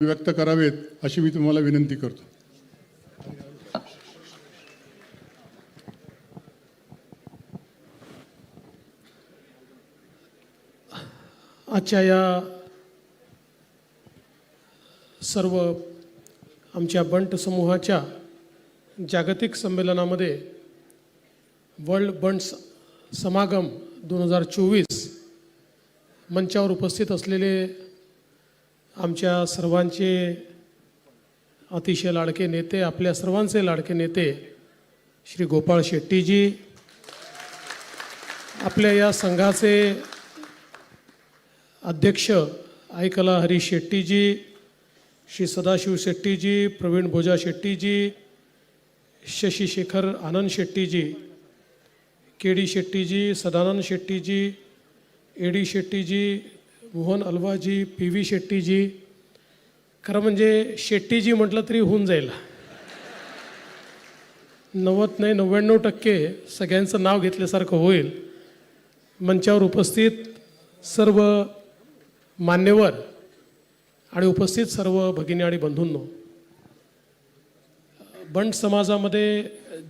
व्यक्त करावेत अशी मी तुम्हाला विनंती करतो. आजच्या या सर्व आमच्या बंट समूहाच्या जागतिक संमेलनामध्ये वर्ल्ड बंट समागम दोन हजार चोवीस मंचावर उपस्थित असलेले आमच्या सर्वांचे अतिशय लाडके नेते आपल्या सर्वांचे लाडके नेते श्री गोपाळ शेट्टीजी आपल्या या संघाचे अध्यक्ष ऐकला Hari शेट्टीजी Shri Sadashiv Shetty ji Praveen Bhoja Shetty ji Shashi Shekhar Anand Shetty ji K D Shetty ji Sadanand Shetty ji A D Shetty ji Mohan Alva ji P V Shetty ji. खरं म्हणजे शेट्टीजी म्हटलं तरी होऊन जाईल. नव्वद नाही नव्याण्णव टक्के सगळ्यांचं नाव घेतल्यासारखं होईल. मंचावर उपस्थित सर्व मान्यवर आणि उपस्थित सर्व भगिनी आणि बंधूंनो बंड समाजामध्ये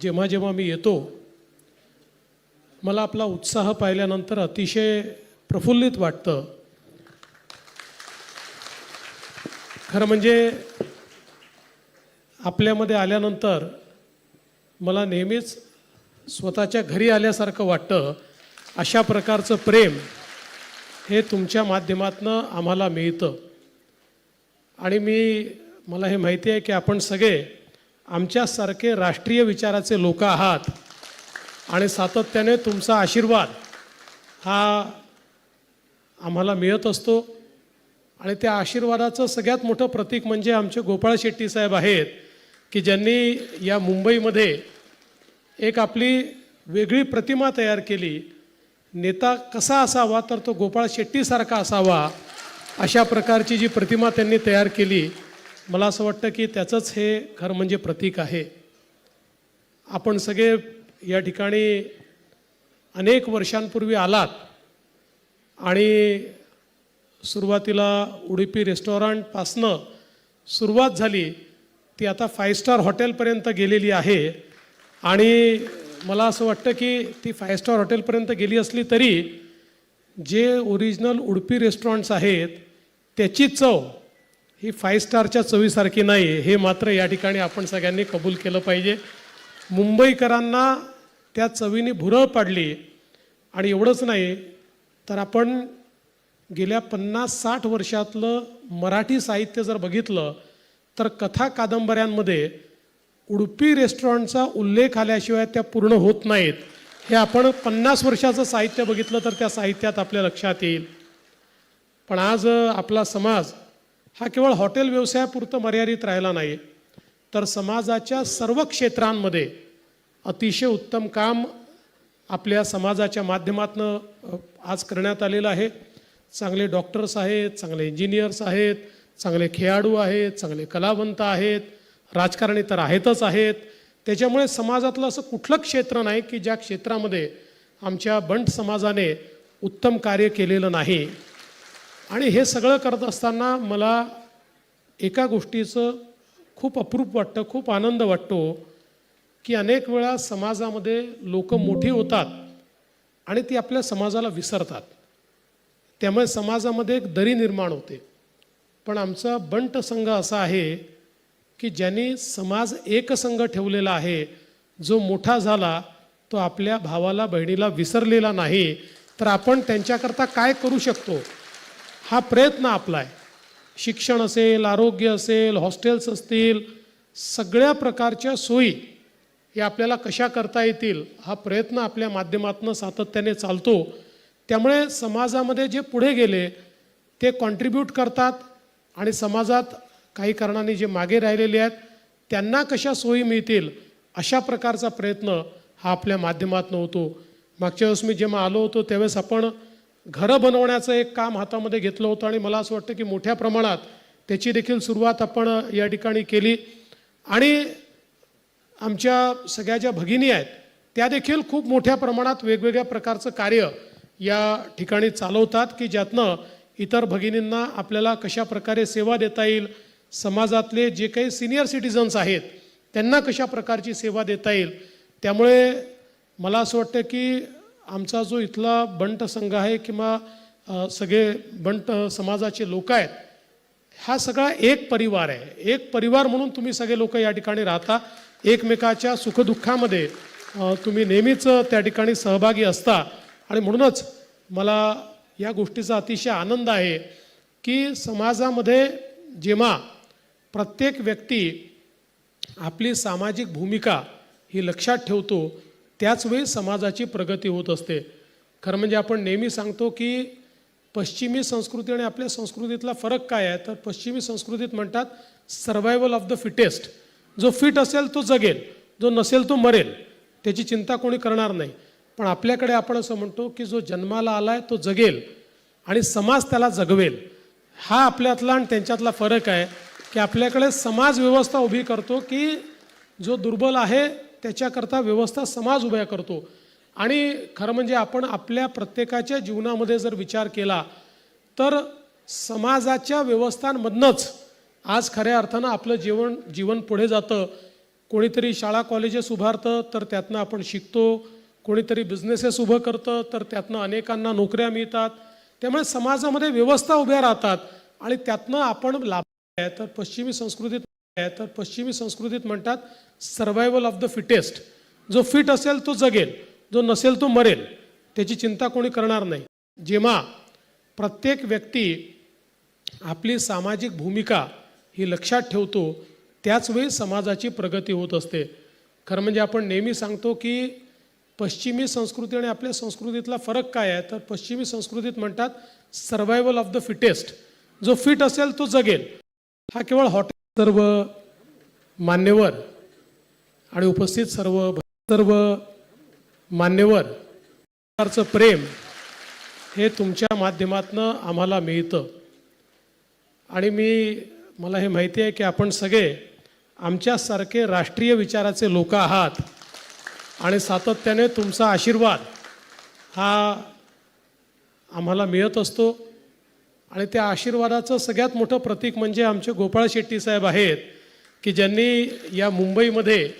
जेव्हा जेव्हा मी येतो मला आपला उत्साह पाहिल्यानंतर अतिशय प्रफुल्लित वाटतं खरं म्हणजे आपल्यामध्ये आल्यानंतर मला नेहमीच स्वतःच्या घरी आल्यासारखं वाटतं अशा प्रकारचं प्रेम हे तुमच्या माध्यमातनं आम्हाला मिळतं. आणि मी मला हे माहिती आहे की आपण सगळे आमच्यासारखे राष्ट्रीय विचाराचे लोक आहात आणि सातत्याने तुमचा आशीर्वाद हा आम्हाला मिळत असतो. आणि त्या आशीर्वादाचं सगळ्यात मोठं प्रतीक म्हणजे आमचे गोपाळ शेट्टी साहेब आहेत की ज्यांनी या मुंबईमध्ये एक आपली वेगळी प्रतिमा तयार केली. नेता कसा असावा तर तो गोपाळ शेट्टीसारखा असावा अशा प्रकारची जी प्रतिमा त्यांनी तयार केली. मला असं वाटतं की त्याचंच हे खरं म्हणजे प्रतीक आहे. आपण सगळे या ठिकाणी अनेक वर्षांपूर्वी आलात आणि सुरुवातीला उडुपी रेस्टॉरंटपासनं सुरुवात झाली. ती आता फाय स्टार हॉटेलपर्यंत गेलेली आहे. आणि मला असं वाटतं की ती फाय स्टार हॉटेलपर्यंत गेली असली तरी जे ओरिजिनल उडपी रेस्टॉरंट्स आहेत त्याची चव ही फाय स्टारच्या चवीसारखी नाही. हे मात्र या ठिकाणी आपण सगळ्यांनी कबूल केलं पाहिजे. मुंबईकरांना त्या चवीने भुरळ पाडली. आणि एवढंच नाही तर आपण गेल्या पन्नास साठ वर्षातलं मराठी साहित्य जर बघितलं तर कथा कादंबऱ्यांमध्ये उडपी रेस्टॉरंटचा उल्लेख आल्याशिवाय त्या पूर्ण होत नाहीत. हे आपण पन्नास वर्षाचं साहित्य बघितलं तर त्या साहित्यात आपल्या लक्षात येईल. पण आज आपला समाज हा केवळ हॉटेल व्यवसायापुरतं मर्यादित राहिला नाही तर समाजाच्या सर्व क्षेत्रांमध्ये अतिशय उत्तम काम आपल्या समाजाच्या माध्यमातून आज करण्यात आलेलं आहे. चांगले डॉक्टर्स आहेत चांगले इंजिनियर्स आहेत चांगले खेळाडू आहेत चांगले कलावंत आहेत राजकारणी तर आहेतच आहेत. त्याच्यामुळे समाजातलं असं कुठलं क्षेत्र नाही की ज्या क्षेत्रामध्ये आमच्या बंट समाजाने उत्तम कार्य केलेलं नाही. आणि हे सगळं करत असताना मला एका गोष्टीचं खूप अप्रूप वाटतं खूप आनंद वाटतो की अनेक वेळा समाजामध्ये लोक मोठी होतात आणि ती आपल्या समाजाला विसरतात. त्यामुळे समाजामध्ये एक दरी निर्माण होते. पण आमचा बंट संघ असा आहे की ज्यांनी समाज एकसंघ ठेवलेला आहे जो मोठा झाला तो आपल्या भावाला बहिणीला विसरलेला नाही तर आपण त्यांच्याकरता काय करू शकतो? हा प्रयत्न आपला आहे. शिक्षण असेल आरोग्य असेल हॉस्टेल्स असतील सगळ्या प्रकारच्या सोयी हे आपल्याला कशा करता येतील हा प्रयत्न आपल्या माध्यमातून सातत्याने चालतो. त्यामुळे समाजामध्ये जे पुढे गेले ते कॉन्ट्रीब्यूट करतात आणि समाजात काही कारणाने जे मागे राहिलेले आहेत त्यांना कशा सोयी मिळतील अशा प्रकारचा प्रयत्न हा आपल्या माध्यमातून होतो. मागच्या वेळेस मी जेव्हा आलो होतो त्यावेळेस आपण घरं बनवण्याचं एक काम हातामध्ये घेतलं होतं आणि मला असं वाटतं की मोठ्या प्रमाणात त्याची देखील सुरुवात आपण या ठिकाणी केली. आणि आमच्या सगळ्या ज्या भगिनी आहेत त्या देखील खूप मोठ्या प्रमाणात वेगवेगळ्या प्रकारचं कार्य या ठिकाणी चालवतात की ज्यातनं इतर भगिनींना आपल्याला कशा प्रकारे सेवा देता येईल समाजातले जे काही सिनियर सिटिझन्स आहेत त्यांना कशा प्रकारची सेवा देता येईल त्यामुळे मला असं वाटतं की आमचा जो इथला बंट संघ आहे किंवा सगळे बंट समाजाचे लोक आहेत हा सगळा एक परिवार आहे. एक परिवार म्हणून तुम्ही सगळे लोक या ठिकाणी राहता. एकमेकाच्या सुखदुःखामध्ये तुम्ही नेहमीच त्या ठिकाणी सहभागी असता. आणि म्हणूनच मला या गोष्टीचा अतिशय आनंद आहे की समाजामध्ये जेव्हा प्रत्येक व्यक्ती आपली सामाजिक भूमिका ही लक्षात ठेवतो त्याचवेळी समाजाची प्रगती होत असते. खरं म्हणजे आपण नेहमी सांगतो की पश्चिमी संस्कृती आणि आपल्या संस्कृतीतला फरक काय आहे? तर पश्चिमी संस्कृतीत म्हणतात सर्वायवल ऑफ द फिटेस्ट जो फिट असेल तो जगेल जो नसेल तो मरेल त्याची चिंता कोणी करणार नाही. पण आपल्याकडे आपण असं म्हणतो की जो जन्माला आला आहे तो जगेल आणि समाज त्याला जगवेल. हा आपल्यातला आणि त्यांच्यातला फरक आहे की आपल्याकडे समाज व्यवस्था उभी करतो की जो दुर्बल आहे त्याच्याकरता व्यवस्था समाज उभ्या करतो. आणि खरं म्हणजे आपण आपल्या प्रत्येकाच्या जीवनामध्ये जर विचार केला तर समाजाच्या व्यवस्थांमधनंच आज खऱ्या अर्थानं आपलं जीवन जीवन पुढे जातं. कोणीतरी शाळा कॉलेजेस उभारतं तर त्यातनं आपण शिकतो. कोणीतरी बिझनेसेस उभं करतं तर त्यातनं अनेकांना नोकऱ्या मिळतात. त्यामुळे समाजामध्ये व्यवस्था उभ्या राहतात. आणि त्यातनं आपण लाभ आहे तर पश्चिमी संस्कृतीत आहे तर पश्चिमी संस्कृतीत म्हणतात सर्वायवल ऑफ द फिटेस्ट जो फिट असेल तो जगेल जो नसेल तो मरेल. त्याची चिंता कोणी करणार नाही. जेव्हा प्रत्येक व्यक्ती आपली सामाजिक भूमिका ही लक्षात ठेवतो त्याचवेळी समाजाची प्रगती होत असते. खरं म्हणजे आपण नेहमी सांगतो की पश्चिमी संस्कृती आणि आपल्या संस्कृतीतला फरक काय आहे? तर पश्चिमी संस्कृतीत म्हणतात सर्वायवल ऑफ द फिटेस्ट जो फिट असेल तो जगेल. हा केवळ हॉटेल सर्व मान्यवर आणि उपस्थित सर्व सर्व मान्यवर. प्रकारचं प्रेम हे तुमच्या माध्यमातनं आम्हाला मिळतं. आणि मी मला हे माहिती आहे की आपण सगळे आमच्यासारखे राष्ट्रीय विचाराचे लोक आहात. आणि सातत्याने तुमचा आशीर्वाद हा आम्हाला मिळत असतो. आणि त्या आशीर्वादाचं सगळ्यात मोठं प्रतीक म्हणजे आमचे गोपाळ शेट्टी साहेब आहेत की ज्यांनी या मुंबईमध्ये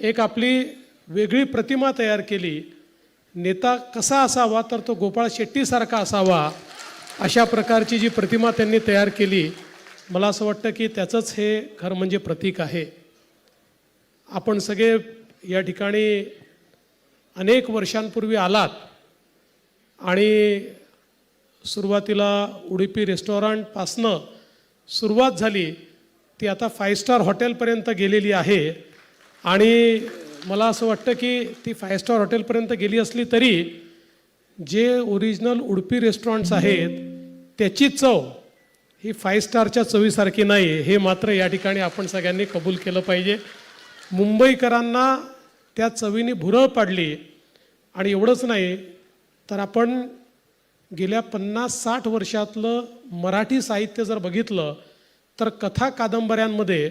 एक आपली वेगळी प्रतिमा तयार केली. नेता कसा असावा तर तो गोपाळ शेट्टीसारखा असावा अशा प्रकारची जी प्रतिमा त्यांनी तयार केली. मला असं वाटतं की त्याचंच हे खरं म्हणजे प्रतीक आहे. आपण सगळे या ठिकाणी अनेक वर्षांपूर्वी आलात आणि सुरुवातीला उडुपी रेस्टॉरंटपासनं सुरुवात झाली ती आता फाय स्टार हॉटेलपर्यंत गेलेली आहे. आणि मला असं वाटतं की ती फाय स्टार हॉटेलपर्यंत गेली असली तरी जे ओरिजिनल उडपी रेस्टॉरंट्स आहेत त्याची चव ही फाय स्टारच्या चवीसारखी नाही. हे मात्र या ठिकाणी आपण सगळ्यांनी कबूल केलं पाहिजे. मुंबईकरांना त्या चवीने भुरळ पाडली आणि एवढंच नाही तर आपण गेल्या पन्नास साठ वर्षातलं मराठी साहित्य जर बघितलं तर कथा कादंबऱ्यांमध्ये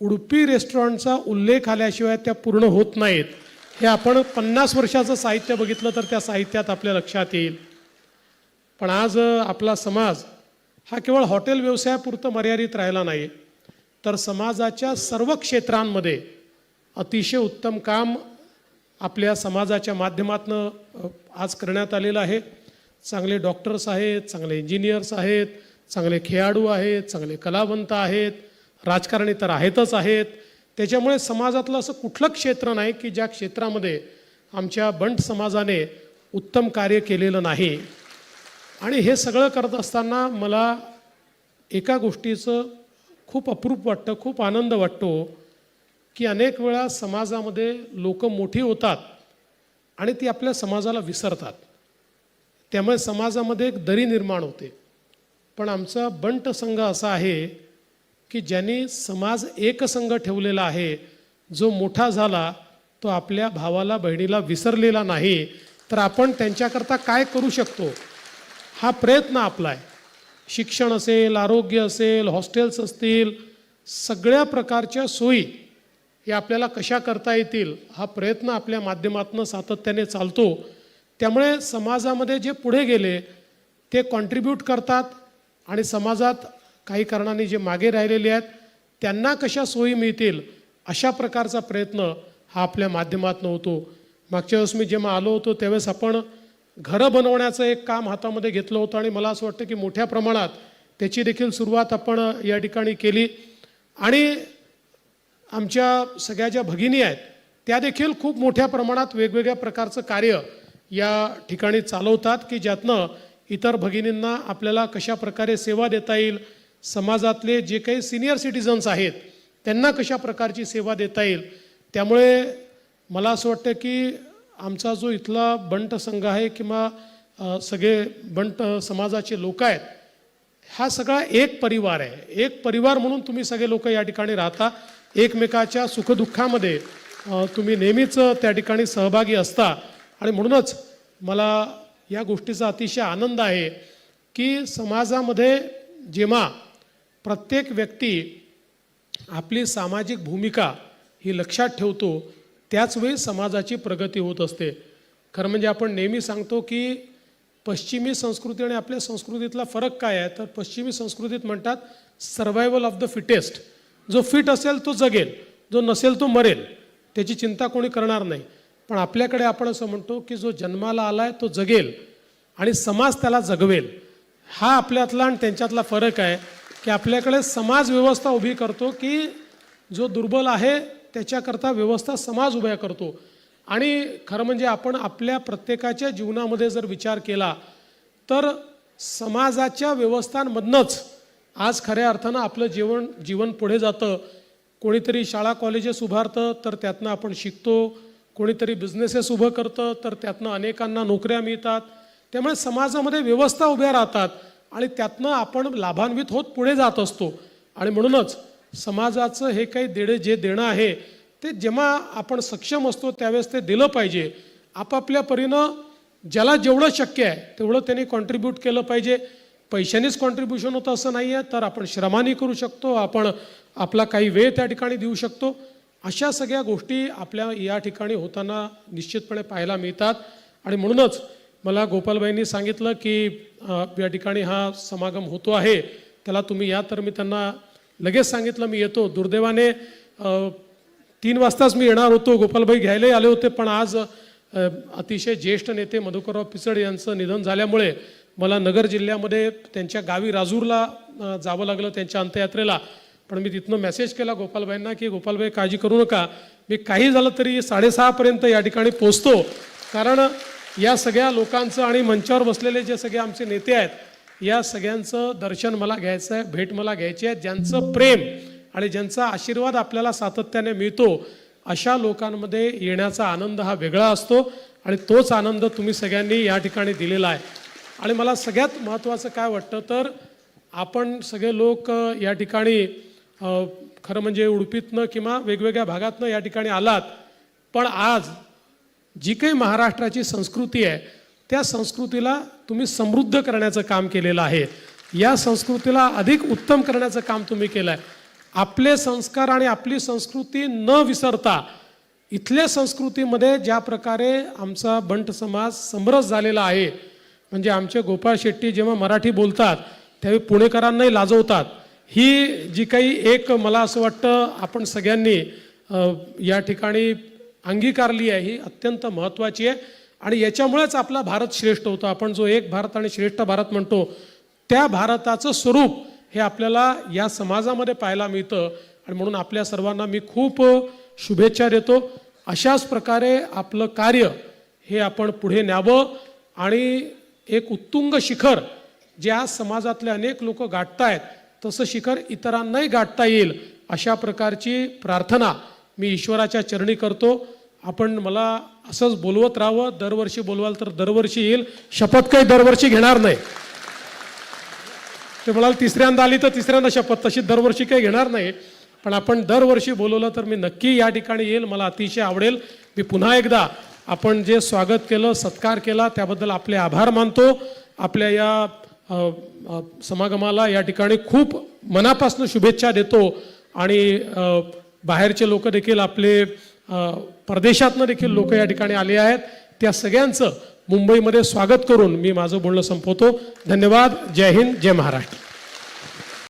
उडपी रेस्टॉरंटचा उल्लेख आल्याशिवाय त्या पूर्ण होत नाहीत. हे आपण पन्नास वर्षाचं साहित्य बघितलं तर त्या साहित्यात आपल्या लक्षात येईल. पण आज आपला समाज हा केवळ हॉटेल व्यवसायापुरतं मर्यादित राहिला नाही तर समाजाच्या सर्व क्षेत्रांमध्ये अतिशय उत्तम काम आपल्या समाजाच्या माध्यमातनं आज करण्यात आलेलं आहे. चांगले डॉक्टर्स आहेत चांगले इंजिनियर्स आहेत चांगले खेळाडू आहेत चांगले कलावंत आहेत राजकारणी तर आहेतच आहेत. त्याच्यामुळे समाजातलं असं कुठलं क्षेत्र नाही की ज्या क्षेत्रामध्ये आमच्या बंट समाजाने उत्तम कार्य केलेलं नाही. आणि हे सगळं करत असताना मला एका गोष्टीचं खूप अप्रूप वाटतं खूप आनंद वाटतो. की अनेक वेळा समाजामध्ये लोक मोठी होतात आणि ती आपल्या समाजाला विसरतात. त्यामुळे समाजामध्ये एक दरी निर्माण होते. पण आमचा बंट संघ असा आहे की ज्यांनी समाज एकसंघ ठेवलेला आहे जो मोठा झाला तो आपल्या भावाला बहिणीला विसरलेला नाही तर आपण त्यांच्याकरता काय करू शकतो? हा प्रयत्न आपला आहे. शिक्षण असेल आरोग्य असेल हॉस्टेल्स असतील सगळ्या प्रकारच्या सोयी हे आपल्याला कशा करता येतील हा प्रयत्न आपल्या माध्यमातून सातत्याने चालतो. त्यामुळे समाजामध्ये जे पुढे गेले ते कॉन्ट्रीब्यूट करतात आणि समाजात काही कारणाने जे मागे राहिलेले आहेत त्यांना कशा सोयी मिळतील अशा प्रकारचा प्रयत्न हा आपल्या माध्यमातून होतो. मागच्या वेळेस मी जेव्हा आलो होतो त्यावेळेस आपण घरं बनवण्याचं एक काम हातामध्ये घेतलं होतं आणि मला असं वाटतं की मोठ्या प्रमाणात त्याची देखील सुरुवात आपण या ठिकाणी केली. आणि आमच्या सगळ्या ज्या भगिनी आहेत त्या देखील खूप मोठ्या प्रमाणात वेगवेगळ्या प्रकारचं कार्य या ठिकाणी चालवतात की ज्यातनं इतर भगिनींना आपल्याला कशा प्रकारे सेवा देता येईल समाजातले जे काही सिनियर सिटिझन्स आहेत त्यांना कशा प्रकारची सेवा देता येईल त्यामुळे मला असं वाटतं की आमचा जो इथला बंट संघ आहे किंवा सगळे बंट समाजाचे लोक आहेत हा सगळा एक परिवार आहे. एक परिवार म्हणून तुम्ही सगळे लोक या ठिकाणी राहता. एकमेकाच्या सुखदुःखामध्ये तुम्ही नेहमीच त्या ठिकाणी सहभागी असता. आणि म्हणूनच मला या गोष्टीचा अतिशय आनंद आहे की समाजामध्ये जेव्हा प्रत्येक व्यक्ती आपली सामाजिक भूमिका ही लक्षात ठेवतो त्याचवेळी समाजाची प्रगती होत असते. खरं म्हणजे आपण नेहमी सांगतो की पश्चिमी संस्कृती आणि आपल्या संस्कृतीतला फरक काय आहे? तर पश्चिमी संस्कृतीत म्हणतात सर्वायवल ऑफ द फिटेस्ट जो फिट असेल तो जगेल जो नसेल तो मरेल त्याची चिंता कोणी करणार नाही. पण आपल्याकडे आपण असं म्हणतो की जो जन्माला आला आहे तो जगेल आणि समाज त्याला जगवेल. हा आपल्यातला आणि त्यांच्यातला फरक आहे की आपल्याकडे समाज व्यवस्था उभी करतो की जो दुर्बल आहे त्याच्याकरता व्यवस्था समाज उभ्या करतो. आणि खरं म्हणजे आपण आपल्या प्रत्येकाच्या जीवनामध्ये जर विचार केला तर समाजाच्या व्यवस्थांमधनंच आज खऱ्या अर्थानं आपलं जीवन जीवन पुढे जातं. कोणीतरी शाळा कॉलेजेस उभारतं तर त्यातनं आपण शिकतो. कोणीतरी बिझनेसेस उभं करतं तर त्यातनं अनेकांना नोकऱ्या मिळतात. त्यामुळे समाजामध्ये व्यवस्था उभ्या राहतात आणि त्यातनं आपण लाभान्वित होत पुढे जात असतो. आणि म्हणूनच समाजाचं हे काही देणे जे देणं आहे ते जेव्हा आपण सक्षम असतो त्यावेळेस ते दिलं पाहिजे. आपापल्या परीनं ज्याला जेवढं शक्य आहे तेवढं त्यांनी कॉन्ट्रीब्यूट केलं पाहिजे. पैशानेच कॉन्ट्रीब्युशन होतं असं नाही आहे तर आपण श्रमाने करू शकतो आपण आपला काही वेळ त्या ठिकाणी देऊ शकतो. अशा सगळ्या गोष्टी आपल्या या ठिकाणी होताना निश्चितपणे पाहायला मिळतात. आणि म्हणूनच मला गोपालबाईंनी सांगितलं की या ठिकाणी हा समागम होतो आहे त्याला तुम्ही या तर मी त्यांना लगेच सांगितलं मी येतो. दुर्दैवाने तीन वाजताच मी येणार होतो गोपालबाई घ्यायलाही आले होते पण आज अतिशय ज्येष्ठ नेते मधुकरराव पिचड यांचं निधन झाल्यामुळे मला नगर जिल्ह्यामध्ये त्यांच्या गावी राजूरला जावं लागलं त्यांच्या अंत्ययात्रेला. पण मी तिथनं मेसेज केला गोपालबाईंना की गोपालबाई काळजी करू नका. मी काही झालं तरी साडेसहापर्यंत या ठिकाणी पोचतो कारण या सगळ्या लोकांचं आणि मंचावर बसलेले जे सगळे आमचे नेते आहेत या सगळ्यांचं दर्शन मला घ्यायचं आहे भेट मला घ्यायची आहे. ज्यांचं प्रेम आणि ज्यांचा आशीर्वाद आपल्याला सातत्याने मिळतो अशा लोकांमध्ये येण्याचा आनंद हा वेगळा असतो. आणि तोच आनंद तुम्ही सगळ्यांनी या ठिकाणी दिलेला आहे. आणि मला सगळ्यात महत्त्वाचं काय वाटतं तर आपण सगळे लोक या ठिकाणी खरं म्हणजे उडपीतनं किंवा वेगवेगळ्या भागातनं या ठिकाणी आलात पण आज जी काही महाराष्ट्राची संस्कृती आहे त्या संस्कृतीला तुम्ही समृद्ध करण्याचं काम केलेलं आहे. या संस्कृतीला अधिक उत्तम करण्याचं काम तुम्ही केलं आहे आपले संस्कार आणि आपली संस्कृती न विसरता इथल्या संस्कृतीमध्ये ज्या प्रकारे आमचा बंट समाज समरस झालेला आहे म्हणजे आमचे गोपाळ शेट्टी जेव्हा मराठी बोलतात त्यावेळी पुणेकरांनाही लाजवतात. ही जी काही एक मला असं वाटतं आपण सगळ्यांनी या ठिकाणी अंगीकारली आहे ही अत्यंत महत्त्वाची आहे. आणि याच्यामुळेच आपला भारत श्रेष्ठ होतो. आपण जो एक भारत आणि श्रेष्ठ भारत म्हणतो त्या भारताचं स्वरूप हे आपल्याला या समाजामध्ये पाहायला मिळतं. आणि म्हणून आपल्या सर्वांना मी खूप शुभेच्छा देतो. अशाच प्रकारे आपलं कार्य हे आपण पुढे न्यावं. आणि एक उत्तुंग शिखर जे आज समाजातले अनेक लोक गाठतायत तसं शिखर इतरांनाही गाठता येईल अशा प्रकारची प्रार्थना मी ईश्वराच्या चरणी करतो. आपण मला असंच बोलवत राहावं. दरवर्षी बोलवाल तर दरवर्षी येईल. शपथ काही दरवर्षी घेणार नाही. ते म्हणाल तिसऱ्यांदा आली तर तिसऱ्यांदा शपथ. तशी दरवर्षी काही घेणार नाही. पण आपण दरवर्षी बोलवलं तर मी नक्की या ठिकाणी येईल. मला अतिशय आवडेल. मी पुन्हा एकदा आपण जे स्वागत केलं सत्कार केला त्याबद्दल आपले आभार मानतो. आपल्या या समागमाला या ठिकाणी खूप मनापासून शुभेच्छा देतो. आणि बाहेरचे लोक देखील आपले परदेशातनं देखील लोक या ठिकाणी आले आहेत. त्या सगळ्यांचं मुंबईमध्ये स्वागत करून मी माझं बोलणं संपवतो. धन्यवाद. जय हिंद. जय महाराष्ट्र.